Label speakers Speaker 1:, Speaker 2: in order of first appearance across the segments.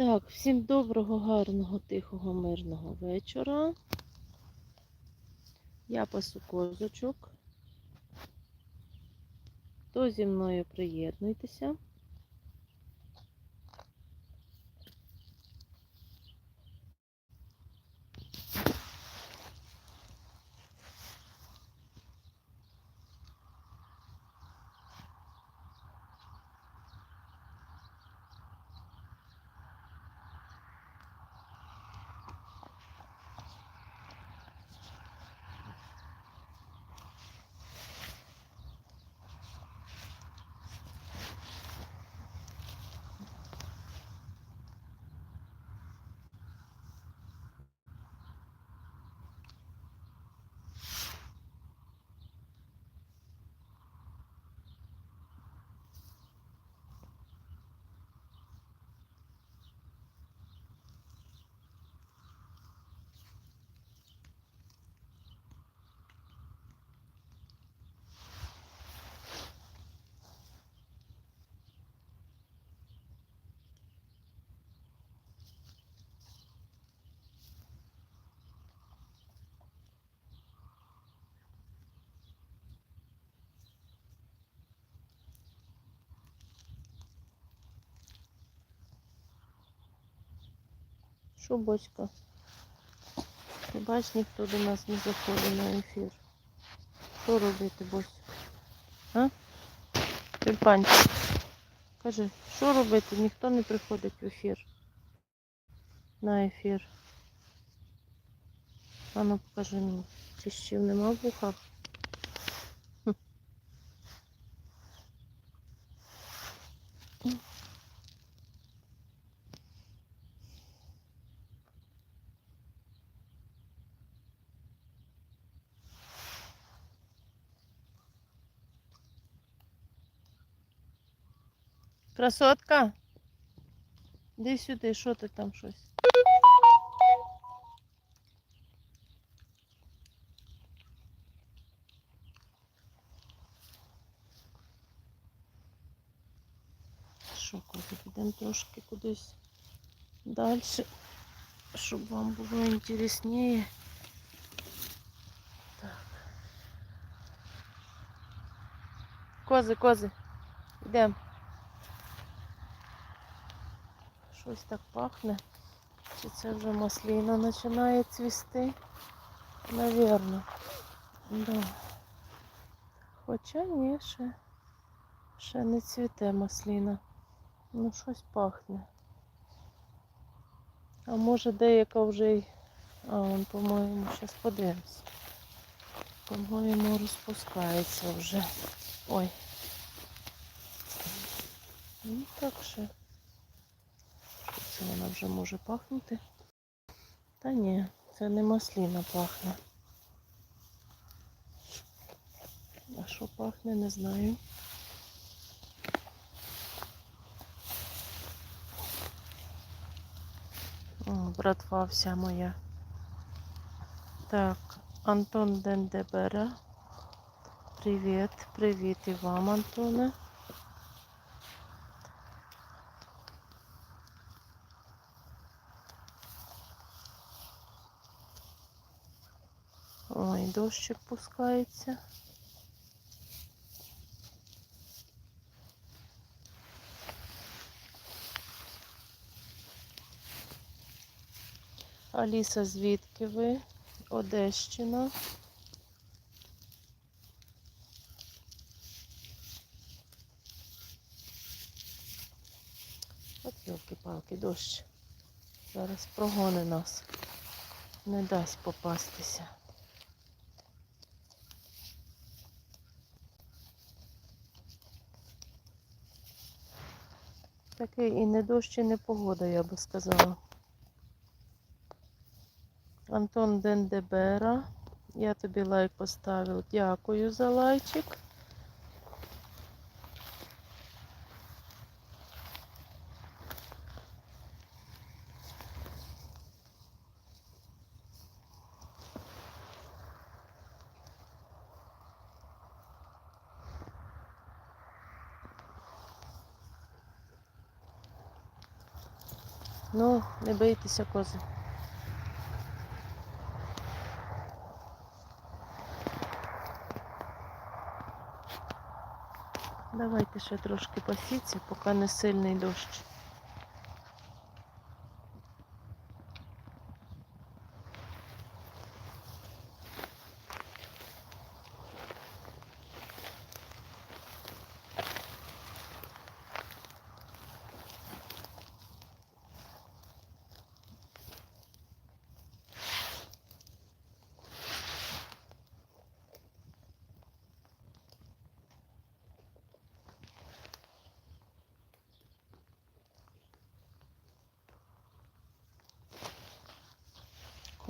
Speaker 1: Так, всім доброго, гарного, тихого, мирного вечора. Я пасу козочок. Хто зі мною приєднуйтеся. Що, бочка? Бач, ніхто до нас не заходить на ефір. Що робити, бось? А? Тюльпанчик. Кажи, що робити? Ніхто не приходить в ефір. На ефір. А ну покажи мені. Чищів нема в вухах. Красотка. Іди сюди, що ти там щось? Що, коли підемо трошки кудись далі, щоб вам було інтересніше. Так. Кози, кози, йдемо. Щось так пахне. Чи це вже масліна починає цвісти? Навірно. Да. Хоча ні, ще, ще не цвіте масліна. Ну, щось пахне. А може деяка вже й... А, он, по-моєму, зараз подивимось. По-моєму, розпускається вже. Ой. Ну так ще. Що вона вже може пахнути? Та ні, це не масліна пахне. А що пахне, не знаю. Братва вся моя. Так, Антон Дендебера. Привіт, привіт і вам, Антоне. Ой, дощик пускається. Аліса, звідки ви? Одещина. От йолки-палки, дощ. Зараз прогони нас. Не дасть попастися. Такий і не дощ, і не погода, я би сказала. Антон Дендебера. Я тобі лайк поставив. Дякую за лайчик. Не бийтеся, кози. Давайте ще трошки пасіться, поки не сильний дощ.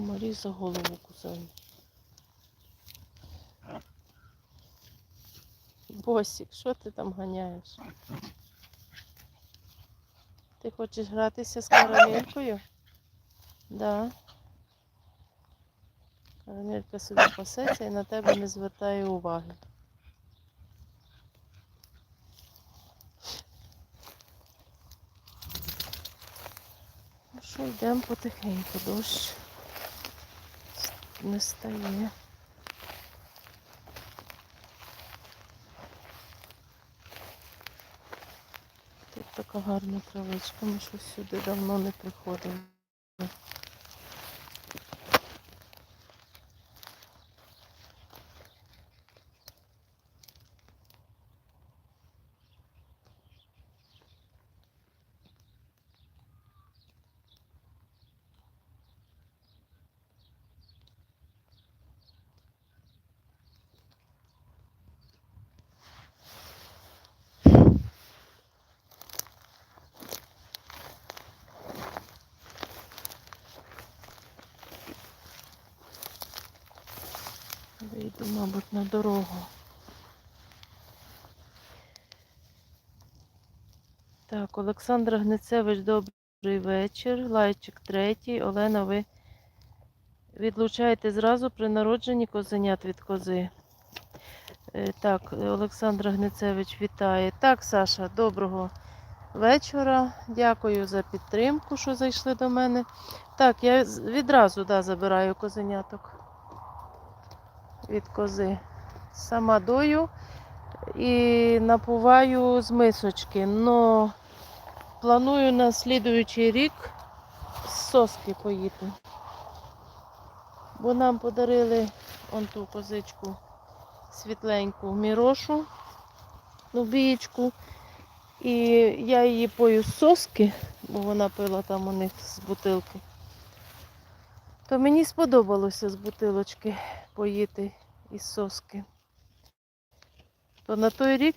Speaker 1: Комарі за голову кусають. Босік, що ти там ганяєш? Ти хочеш гратися з карамелькою? Да. Карамелька собі пасеться і на тебе не звертає уваги. Ну що, йдемо потихеньку, дощ не стає. Тут така гарна травичка, ми щось сюди давно не приходили. Вийду, мабуть, на дорогу. Так, Олександра Гнецевич, добрий вечір. Лайчик третій. Олена, ви відлучаєте зразу при народженні козенят від кози. Е, Так, Олександра Гнецевич вітає. Так, Саша, доброго вечора. Дякую за підтримку, що зайшли до мене. Так, я відразу да, забираю козеняток від кози. Сама дою і напуваю з мисочки. Но планую на слідуючий рік з соски поїти. Бо нам подарили он ту козичку світленьку мірошу, ну, бієчку. І я її пою з соски, бо вона пила там у них з бутилки. То мені сподобалося з бутилочки поїти із соски. То на той рік,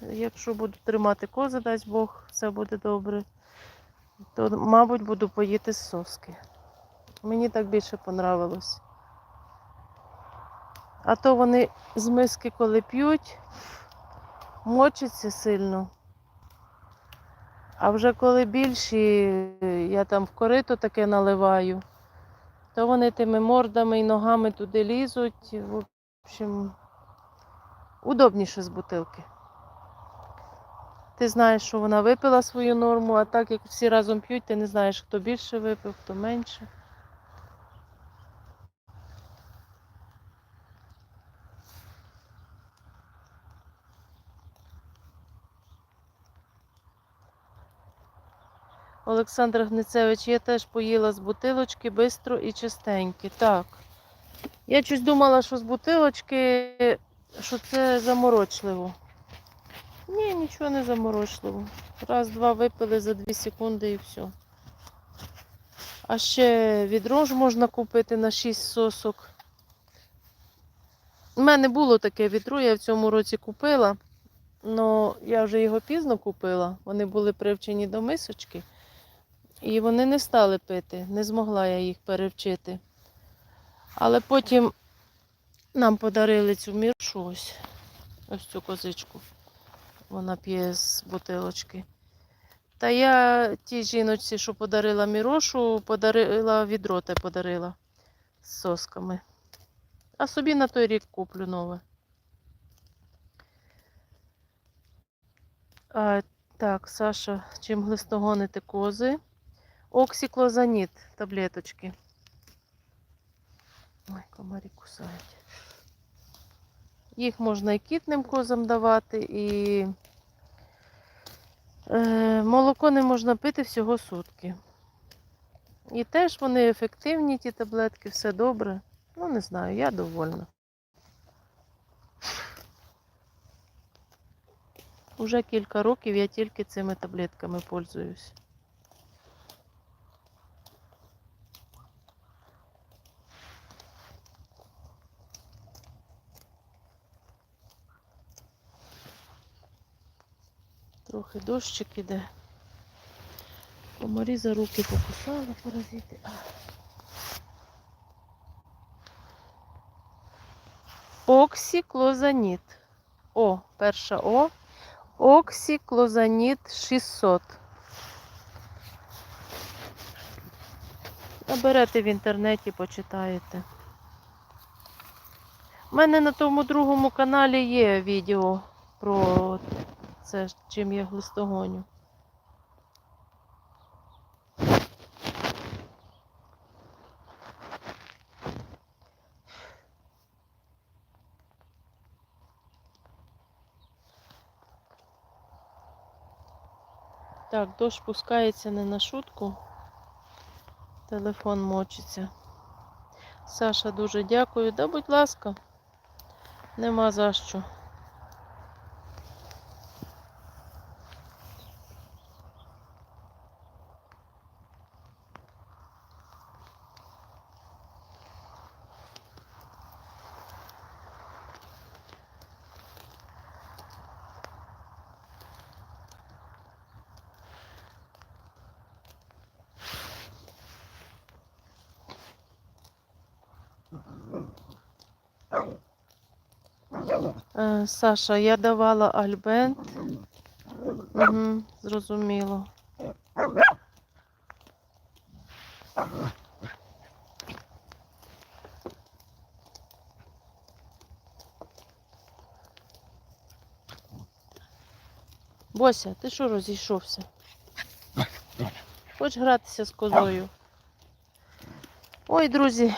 Speaker 1: якщо буду тримати кози, дасть Бог, все буде добре, то, мабуть, буду поїти з соски. Мені так більше понравилось. А то вони з миски, коли п'ють, мочаться сильно. А вже коли більші, я там в корито таке наливаю, то вони тими мордами і ногами туди лізуть. В общем, удобніше з бутилки. Ти знаєш, що вона випила свою норму, а так як всі разом п'ють, ти не знаєш, хто більше випив, хто менше. Олександр Гницевич, я теж поїла з бутилочки бистро і чистенькі. Так. Я щось думала, що з бутилочки, що це заморочливо. Ні, нічого не заморочливо. Раз-два випили за 2 секунди і все. А ще відро ж можна купити на 6 сосок. У мене було таке відро, я в цьому році купила. але я вже його пізно купила. Вони були привчені до мисочки. І вони не стали пити, не змогла я їх перевчити. Але потім нам подарили цю міршу ось, ось цю козичку. Вона п'є з бутилочки. Та я тій жіночці, що подарила мірошу, подарила відро те подарила з сосками. А собі на той рік куплю нове. А, так, Саша, чим глистогоните кози? Оксиклозаніт таблеточки. Ой, комарі кусають. Їх можна і кітним козам давати, і е, молоко не можна пити всього сутки. І теж вони ефективні, ті таблетки, все добре. Ну, не знаю, я довольна. Уже кілька років я тільки цими таблетками пользуюсь. Трохи дощик іде. Комарі за руки покусали паразити. Оксіклозаніт. О, перша О. Оксіклозаніт 600. Наберете в інтернеті, почитаєте. У мене на тому другому каналі є відео про це, чим я глистогоню. Так, дощ пускається не на шутку. Телефон мочиться. Саша, дуже дякую. Да, будь ласка, нема за що. Е, Саша, я давала альбент. Угу, зрозуміло. Бося, ти що розійшовся? Хочеш гратися з козою? Ой, друзі,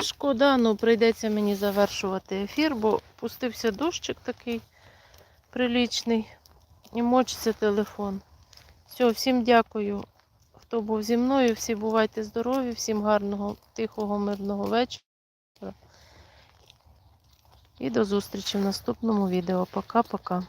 Speaker 1: шкода, ну прийдеться мені завершувати ефір, бо пустився дощик такий прилічний і мочиться телефон. Все, всім дякую, хто був зі мною. Всі бувайте здорові, всім гарного, тихого, мирного вечора. І до зустрічі в наступному відео. Пока-пока.